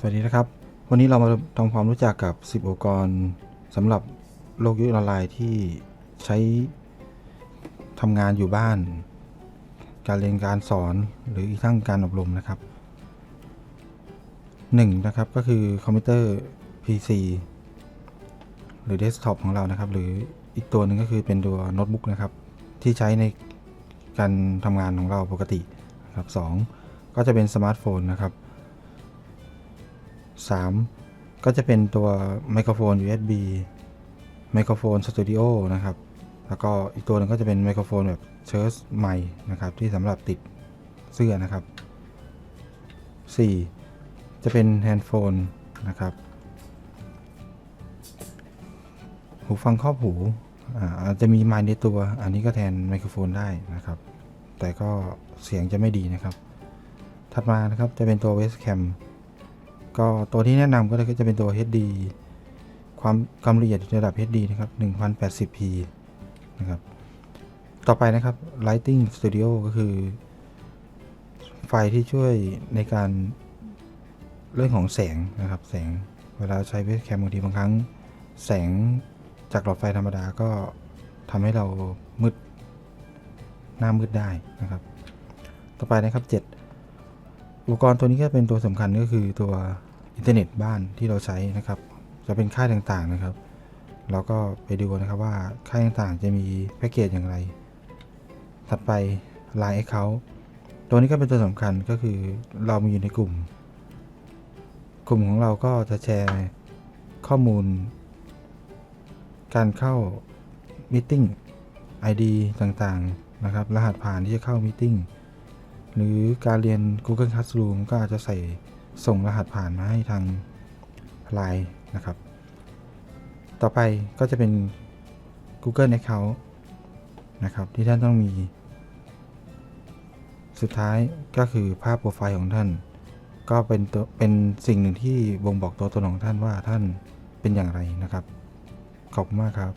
สวัสดีนะครับ วันนี้เรามาทำความรู้จักกับ 10อุปกรณ์สำหรับโลกยุคออนไลน์ที่ใช้ทำงานอยู่บ้าน การเรียนการสอนหรืออีกทั้งการอบรมนะครับหนึ่งนะครับก็คือคอมพิวเตอร์ PC หรือเดสก์ท็อปของเรานะครับ หรืออีกตัวหนึ่งก็คือเป็นตัวโน้ตบุ๊กนะครับ ที่ใช้ในการทำงานของเราปกติครับสองก็จะเป็นสมาร์ทโฟนนะครับ 3 ก็จะเป็นตัวไมโครโฟน USB ไมโครโฟนสตูดิโอนะครับ แล้วก็อีกตัวหนึงก็จะเป็นไมโครโฟนแบบเชิร์ชไมค์นะครับ ที่สำหรับติดเสื้อนะครับ 4 จะเป็นแฮนด์โฟนนะครับ หูฟังครอบหูอาจจะมีไมค์ในตัว อันนี้ก็แทนไมโครโฟนได้นะครับ แต่ก็เสียงจะไม่ดีนะครับ ถัดมานะครับจะเป็นตัว West Cam ก็ตัวที่แนะนำก็จะเป็นตัว HD ความความละเอียดระดับ HD นะครับ 1080p นะครับ ต่อไปนะครับ Lighting Studio ก็คือ ไฟที่ช่วยในการเรื่องของแสงนะครับ แสงเวลาใช้เวสแคมบางทีบางครั้ง แสงจากหลอดไฟธรรมดาก็ทำให้เรามืดหน้ามืดได้นะครับ ต่อไปนะครับ 7 อุปกรณ์ตัวนี้ก็เป็นตัวสำคัญก็คือตัวอินเทอร์เน็ตบ้านที่เราใช้นะครับ จะเป็นค่ายต่างๆนะครับ เราก็ไปดูนะครับว่าค่ายต่างๆจะมีแพ็กเกจอย่างไร ถัดไป Line Account ตัวนี้ก็เป็นตัวสำคัญก็คือเรามีอยู่ในกลุ่ม กลุ่มของเราก็จะแชร์ข้อมูล การเข้ามิ팅ไอ ID ต่างๆนะครับ รหัสผ่านที่จะเข้ามิ팅 หรือการเรียน Google Classroom ก็อาจจะใส่ส่งรหัสผ่านมาให้ทาง Line นะครับ ต่อไปก็จะเป็น Google Account นะครับ ที่ท่านต้องมี สุดท้ายก็คือภาพโปรไฟล์ของท่าน ก็เป็นตัวเป็นสิ่งหนึ่งที่บ่งบอกตัวตนของท่านว่าท่านเป็นอย่างไรนะครับ ขอบคุณมากครับ